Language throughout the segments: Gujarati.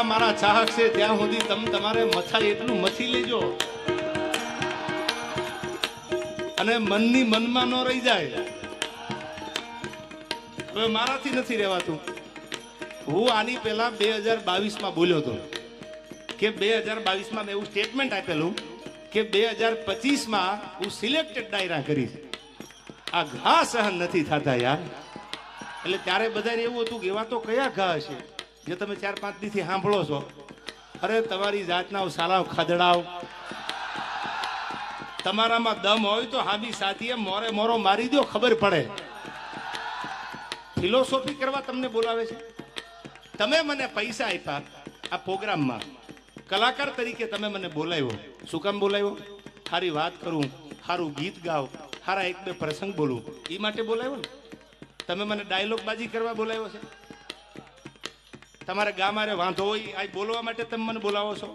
આ મારા ચાહક છે, ત્યાં સુધી તમે તમારે મથાય એટલું મથી લેજો. અને મનની મનમાં ન રહી જાય. હવે મારાથી નથી રહેવાતું. હું આની પહેલા બે હજાર બાવીસમાં બોલ્યો હતો કે બે હજાર બાવીસમાં મેં એવું સ્ટેટમેન્ટ આપેલું કે બે હજાર પચીસમાં હું સિલેક્ટેડ ડાયરા કરીશ. આ ઘા સહન નથી થતા યાર. એટલે ત્યારે બધાને એવું હતું કે એવા તો કયા ઘા હશે? જે તમે ચાર પાંચ દીથી સાંભળો છો. અરે, તમારી જાતના સાલાવ ખદડાવ તમારામાં દમ હોય તો હામી સાથીએ મોરે મોરો મારી દો ખબર પડે. ફિલોસોફી કરવા તમને બોલાવે છે? તમે મને પૈસા આપ્યા આ પ્રોગ્રામમાં. કલાકાર તરીકે તમે મને બોલાવ્યો. શું કામ બોલાવ્યો? સારી વાત કરું સારું ગીત ગાવ સારા એક બે પ્રસંગ બોલું. એ માટે બોલાવ્યો ને? તમે મને ડાયલોગ બાજી કરવા બોલાવ્યો છે? તમારે ગામારે વાંધો હોય આ બોલવા માટે તમે મને બોલાવો છો?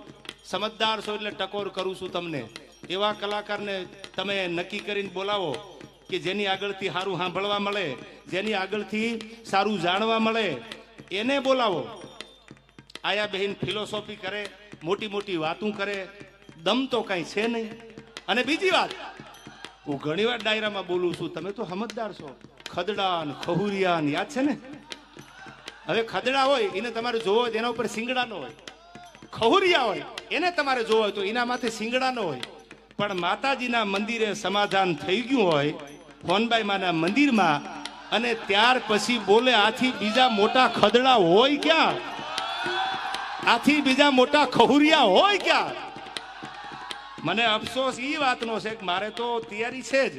સમજદાર છો એટલે ટકોર કરું છું તમને. એવા કલાકારને તમે નક્કી કરીને બોલાવો કે જેની આગળથી સારું સાંભળવા મળે, જેની આગળથી સારું જાણવા મળે, એને બોલાવો. આયા બહેન ફિલોસોફી કરે, મોટી મોટી વાતું કરે, દમ તો કાંઈ છે નહીં. અને બીજી વાત, હું ઘણીવાર ડાયરામાં બોલું છું, તમે તો સમજદાર છો. ખદડાન, ખહુરિયાન, યાદ છે ને? હવે ખદડા હોય, એને તમારે જોવો હોય એના ઉપર સિંગડા નો હોય. ખહુરિયા હોય, એને તમારે જોવો હોય તો એના માથે સિંગડા નો હોય. પણ માતાજીના મંદિરે સમાધાન થઈ ગયું હોય ફોનબાઈ માના મંદિરમાં, અને ત્યાર પછી બોલે, આથી બીજા મોટા ખદડા હોય ક્યાં? આથી બીજા મોટા ખહુરિયા હોય ક્યાં? મને અફસોસ એ વાતનો છે કે મારે તો તૈયારી છે જ.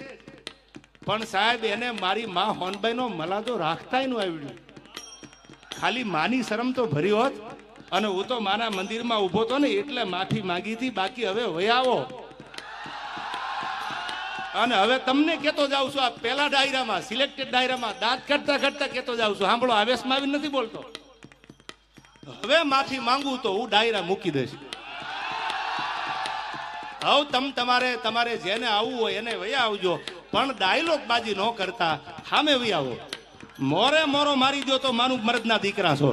પણ સાહેબ, એને મારી મા હોનબાઈ નો મલાદો રાખતાયનું આવડ્યું. ખાલી માની શરમ તો ભરી હોત. અને હું તો મારા મંદિરમાં ઊભો તો ને એટલે માફી માંગી હતી, બાકી હવે વયાવો અને હવે તમને કેતો જાઉં છું, આ પેલા ડાયરામાં સિલેક્ટેડ ડાયરામાં, દાંત કાઢતા કાઢતા કેતો જાઉં છું. સાંભળો આવેશમાં આવી નથી બોલતો. હવે માફી માંગુ તો હું ડાયરા મૂકી દઈશ. હવ તમ તમારે તમારે જેને આવવું હોય એને વયા આવજો. પણ ડાયલોગ બાજી ન કરતા સામે વયા આવો. મોરે મોરો મારી દો તો માનું મરદના દીકરા છો.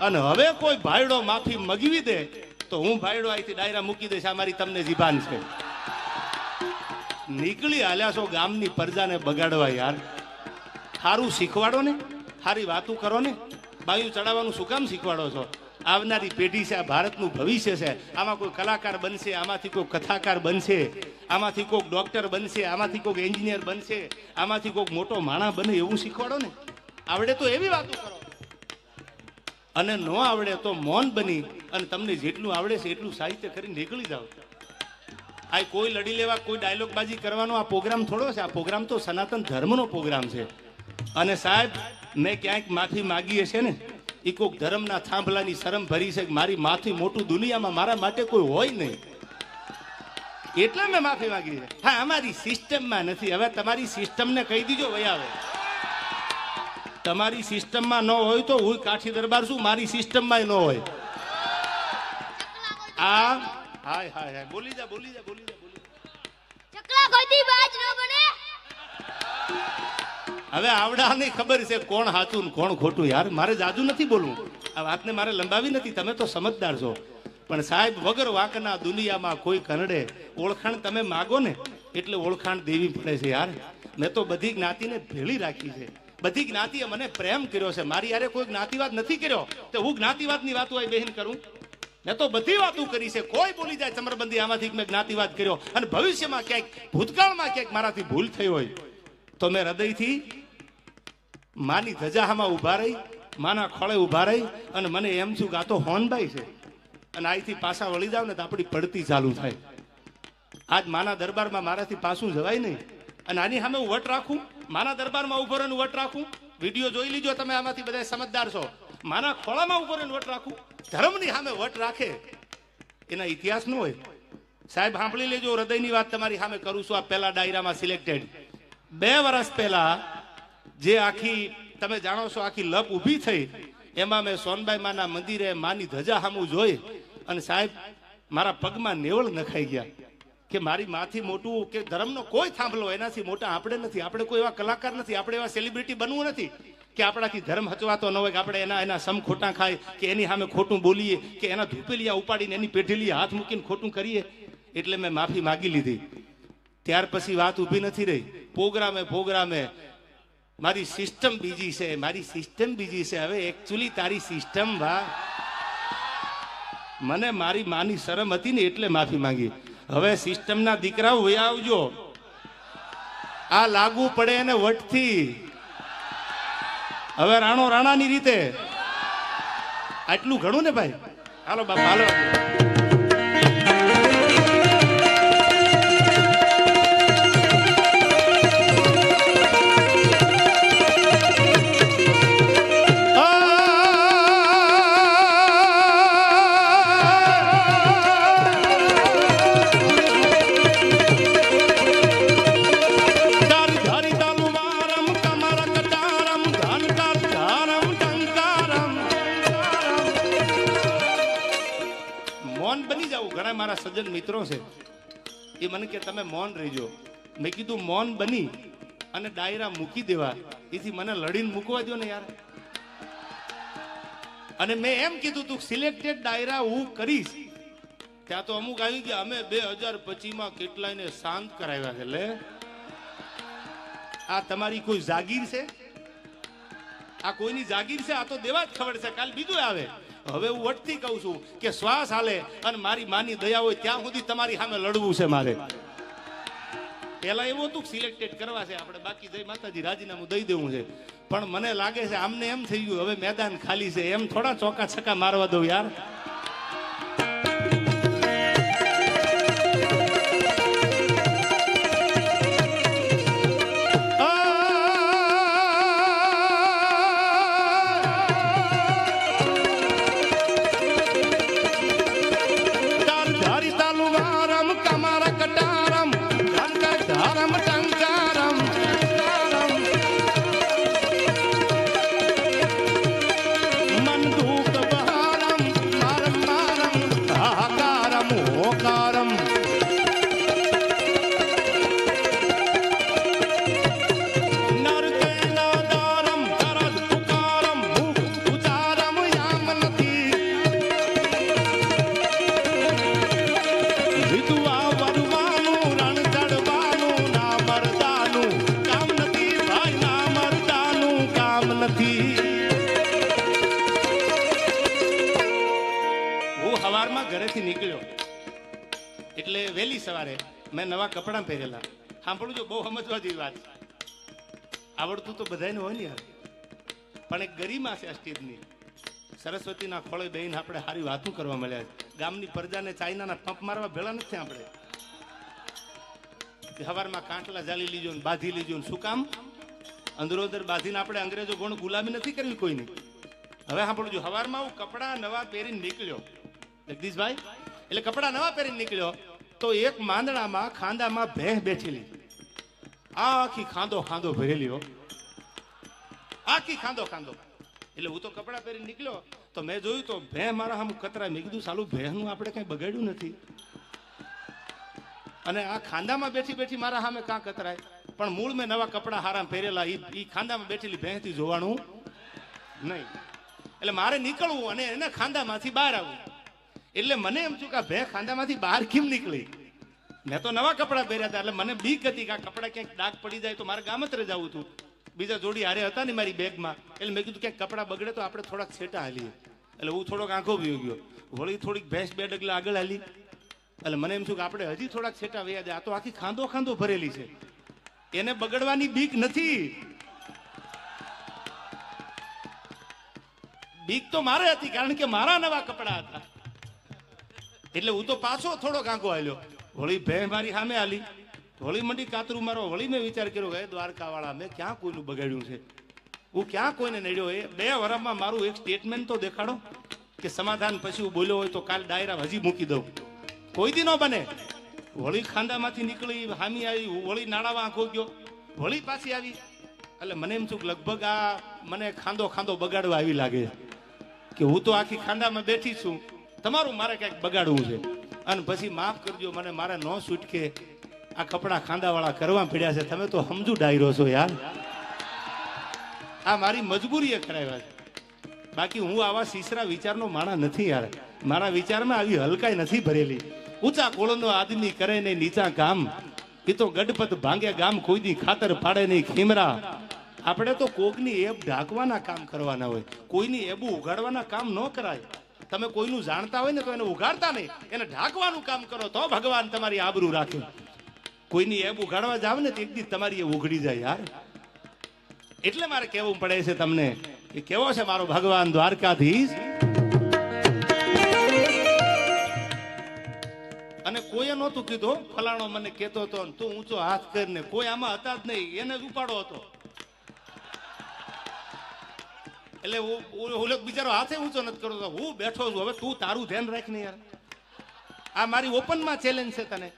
અને હવે કોઈ ભાઈડો માફી મગવી દે તો હું ભાઈડો અહીંથી ડાયરા મૂકી દઈશ. આ મારી તમને જીભાન છે. નીકળી હાલ્યા છો ગામની પ્રજાને બગાડવા યાર. સારું શીખવાડો ને સારી વાતું કરો ને. બાયું ચડાવવાનું શું કામ શીખવાડો છો? આવનારી પેઢી છે, આ ભારતનું ભવિષ્ય છે. આમાં કોઈ કલાકાર બનશે, આમાંથી કોઈ કથાકાર બનશે, આમાંથી કોઈક ડોક્ટર બનશે, આમાંથી કોઈક એન્જિનિયર બનશે, આમાંથી કોઈક મોટો માણા બને એવું શીખવાડો ને. આવડે તો એવી વાતો કરો. અને ન આવડે તો મૌન બની અને તમને જેટલું આવડે છે એટલું સાહિત્ય કરીને નીકળી જાઓ. આ કોઈ લડી લેવા, કોઈ ડાયલોગબાજી કરવાનો આ પ્રોગ્રામ થોડો છે. આ પ્રોગ્રામ તો સનાતન ધર્મનો પ્રોગ્રામ છે. અને સાહેબ, મેં ક્યાંક માફી માગી હશે ને? એ કોઈક ધર્મના થાંભલાની શરમ ભરી છે મારી માથી મોટું દુનિયામાં મારા માટે કોઈ હોય નહીં. એટલે મેં માફી માંગી છે. હા, અમારી સિસ્ટમમાં નથી. હવે તમારી સિસ્ટમને કહી દીજો ભાઈ આવે. તમારી સિસ્ટમમાં ન હોય તો હું કાઠી દરબાર છું, મારી સિસ્ટમમાં ન હોય. આ હાય હાય હાય. બોલી જા બોલી જા બોલી જા, બોલી. ચકલા કોઈથી બાજ ન બને. હવે આવડાની ખબર છે કોણ સાચું કોણ ખોટું. યાર, મારે જાજુ નથી બોલવું. આ વાતને મારે લંબાવી નથી. તમે તો સમજદાર છો. પણ સાહેબ, વગર વાંકના દુનિયામાં કોઈ કનડે ઓળખાણ તમે માગો ને, એટલે ઓળખાણ દેવી પડે છે યાર. મેં તો બધી જ્ઞાતિને ભેળી રાખી છે. બધી જ્ઞાતિએ મને પ્રેમ કર્યો છે. મારી યારે કોઈ જ્ઞાતિવાદ નથી કર્યો. તો હું જ્ઞાતિવાદની વાતો આવી બહેન કરું? મેં તો બધી વાતો કરી છે. કોઈ બોલી જાય ચમરબંધી આમાંથી મેં જ્ઞાતિવાદ કર્યો. અને ભવિષ્યમાં ક્યાંક, ભૂતકાળમાં ક્યાંક મારાથી ભૂલ થઈ હોય. તો મેં હૃદયથી માની ધજાહામાં ઊભા રહી, માના ખોળે ઊભા રહી અને મને એમ છું કે આ તો હોનભાઈ છે. અને અહીંથી પાછા વળી જાવ ને તો આપણી પડતી ચાલુ થાય. આજ માના દરબારમાં મારાથી પાછું જવાય નહીં. અને આની સામે હું વટ રાખું, માના દરબારમાં ઊભો રહીને વટ રાખું. વીડિયો જોઈ લીજો તમે આમાંથી બધા સમજદાર છો. માના ખોળામાં ઊભો રહીને વટ રાખું. ધર્મની સામે વટ રાખે. એના ઇતિહાસ ન હોય. સાહેબ, સાંભળી લેજો, હૃદયની વાત તમારી સામે કરું છું. આ પહેલા ડાયરામાં સિલેક્ટેડ બે વર્ષ પહેલા જે આખી, તમે જાણો છો, આખી લપ ઊભી થઈ. એમાં મેં સોનબાઈ માના મંદિરે માની ધજા સામું જોઈ અને સાહેબ, મારા પગમાં નેવળ નખાઈ ગયા કે મારી માથી મોટું કે ધર્મનો કોઈ થાંભલો એનાથી મોટા આપણે નથી. આપણે કોઈ એવા કલાકાર નથી, આપણે એવા સેલિબ્રિટી બનવું નથી કે આપણાથી ધર્મ હચવાતો ન હોય, કે આપણે એના એના સમ ખોટા ખાય, કે એની સામે ખોટું બોલીએ, કે એના ધૂપેલિયા ઉપાડીને એની પેઢીલી હાથ મૂકીને ખોટું કરીએ. એટલે મેં માફી માગી લીધી. ત્યાર પછી વાત ઊભી નથી રહી. પ્રોગ્રામે પ્રોગ્રામે મારી સિસ્ટમ બીજી છે, મારી સિસ્ટમ બીજી છે. હવે એકચ્યુઅલી તારી સિસ્ટમ ભા મને મારી માની શરમ હતી ને એટલે માફી માંગી. હવે સિસ્ટમના દીકરાઓ વયા આવજો. આ લાગુ પડે એને વટથી. હવે રાણો રાણાની રીતે. આટલું ઘણું ને ભાઈ? હાલો બાપા, હાલો. ઘણા મારા સજ્જન મિત્રો છે. એ મને કે, તમે મૌન રહીજો. મેં કીધું, મૌન બની અને ડાયરા મૂકી દેવા. એથી મને લડીને મૂકવા દો ને યાર. અને મેં એમ કીધું તું, સિલેક્ટેડ ડાયરા હું કરીશ. ત્યાં તો અમુક આવી ગયા અમે બે હજાર પચીમાં કેટલાયને શાંત કરાવ્યા છે આ તમારી કોઈ જાગીર છે? આ કોઈની જાગીર છે? આ તો દેવા જ ખબર છે. કાલ બીજું આવે. હવે હું વટથી કહું છું કે શ્વાસ હાલે અને મારી માની દયા હોય ત્યાં સુધી તમારી સામે લડવું છે મારે. પેલા એવું હતું સિલેક્ટેડ કરવા છે આપણે, બાકી જય માતાજી, રાજીનામું દઈ દેવું છે. પણ મને લાગે છે આમને એમ થઈ ગયું, હવે મેદાન ખાલી છે, એમ થોડા ચોકા છક્કા મારવા દઉં યાર. ઘરેથી નીકળ્યો. એટલે વહેલી સવારે મેં નવા કપડાં પહેરેલા. સાંભળું જો બહુ સમજવા જેવી વાત આવડતું તો બધાને હોય ને યાર. પણ એક ગરિમા છે આ સરસ્વતીના ખોળે બેહીને આપણે સારી વાતો કરવા મળ્યા છે. ગામની પ્રજાને ચાઇનાના પંપ મારવા ભેળા નથી આપણે. હવારમાં કાંટલા જાળી લીજો ને બાંધી લીજો ને શું કામ? અંદરો અંદર બાંધીને આપણે અંગ્રેજો ગુણ ગુલામી નથી કરવી કોઈની. હવે સાંભળજો, હવારમાં હું કપડા નવા પહેરીને નીકળ્યો. જગદીશભાઈ, એટલે કપડા નવા પહેરીને નીકળ્યો, તો એક માંદડામાં, ખાંદામાં ભેંસ બેઠેલી. આખી ખાંદો ખાંદો ભરેલીઓ આખી ખાંદો ખાંદો. એટલે હું તો કપડાં પહેરીને નીકળ્યો, તો મેં જોયું તો ભેં મારા આમ કતરાય. મેં કીધું, સાલું ભેંનું આપણે કઈ બગાડ્યું નથી. અને આ ખાંદામાં બેઠી બેઠી મારા સામે કાં કતરાય. પણ મૂળ મેં નવા કપડાં હારા પહેરેલા. એ ખાંદામાં બેઠેલી ભેંથી જોવાનું નહીં. એટલે મારે નીકળવું અને એના ખાંદામાંથી બહાર આવવું. એટલે મને એમ છું કે ભે ખાંધામાંથી બહાર કેમ નીકળી? મેં તો નવા કપડાં પહેર્યા હતા, એટલે મને બીક હતી કે આ કપડાં ક્યાંક ડાક પડી જાય તો મારે ગામત્રે જવું હતું. બીજા જોડી હારે હતા ને મારી બેગમાં, એટલે મેં કીધું ક્યાંક કપડાં બગડે તો આપણે થોડાક છેટા હાલીએ. એટલે હું થોડોક આંખો ભી ગયો. વળી થોડીક ભેંસ બે ડગલા આગળ હાલી. એટલે મને એમ છું કે આપણે હજી થોડાક છેટા વૈયા જાય. આ તો આખી ખાંદો ખાંદો ભરેલી છે. એને બગડવાની બીક નથી. બીક તો મારે હતી, કારણ કે મારા નવા કપડા હતા. એટલે હું તો પાછો થોડો કાંકો આવ્યો વળી ભે મારી સામે આલી. વળી મંડી કાતરું મારો. વળી મેં વિચાર કર્યો કે દ્વારકા વાળા મેં ક્યાં કોઈનું બગાડ્યું છે? હું ક્યાં કોઈને નડ્યો? એ બે વર્ષમાં મારું એક સ્ટેટમેન્ટ તો દેખાડો, કે સમાધાન પછી હું બોલ્યો હોય તો કાલ ડાયરા હજી મૂકી દઉં. કોઈ દી ન બને. વળી ખાંદામાંથી નીકળી હામી આવી વળી નાળામાં આંખો ગયો. વળી પાછી આવી. એટલે મને એમ છું લગભગ આ મને ખાંદો ખાંદો બગાડવા આવી લાગે. કે હું તો આખી ખાંડામાં બેઠી છું. તમારું મારે કંઈક બગાડવું છે? અને પછી માફ કરજો, મને મારે ન છૂટકે આ કપડાં ખાંદાવાળા કરવા પડ્યા છે. તમે તો સમજુ ડાયરો છો યાર. આ મારી મજબૂરીએ કરાવ્યા છે. બાકી હું આવા સીસરા વિચારનો માણા નથી યાર. મારા વિચારમાં આવી હલકાઈ નથી ભરેલી. ઊંચા કોળનો આદમી કરે ને નીચા કામ એ તો ગઢપત ભાંગે ગામ કોઈ દી ખાતર પાડે નહીં, ખીમરા. આપણે તો કોકની એબ ઢાંકવાના કામ કરવાના હોય. કોઈની એબુ ઉગાડવાના કામ ન કરાય. તમે કોઈનું જાણતા હોય ને તો એને ઉગાડતા નહીં. એને ઢાંકવાનું કામ કરો તો ભગવાન તમારી આબરૂ રાખે. કોઈની એબ ઉગાડવા જાવ ને તો એક દી તમારી એ ઉઘડી જાય યાર. એટલે મારે કહેવું પડે છે તમને કે કેવો છે મારો ભગવાન દ્વારકાધીશ? અને કોઈએ નહોતું કીધું, ફલાણો મને કહેતો હતો તું ઊંચો હાથ કરીને. કોઈ આમાં હતા જ નહીં, એને જ ઉપાડો હતો. એટલે ઓલો બિચારો હાથે ઊંચો નથી કરતો હું બેઠો છું. હવે તું તારું ધ્યાન રાખ ને યાર. આ મારી ઓપનમાં ચેલેન્જ છે તને.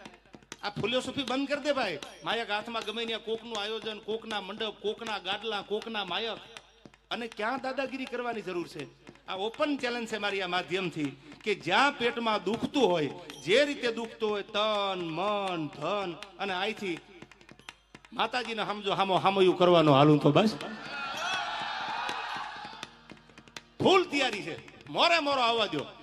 આ ફિલોસોફી બંધ કરી દે ભાઈ. માયક હાથમાં ગમે ત્યાં કોકનું આયોજન, કોકના મંડપ, કોકના ગાડલા, કોકના માયક. અને ક્યાં દાદાગીરી કરવાની જરૂર છે? આ ઓપન ચેલેન્જ છે મારી આ માધ્યમથી કે જ્યાં પેટમાં દુખતું હોય, જે રીતે દુખતું હોય, તન, મન, ધન અને આઈથી માતાજીને સમજો હામો હામયું કરવાનો હાલું તો બસ. ફૂલ તૈયારી છે. મોરે મોરો આવવા દો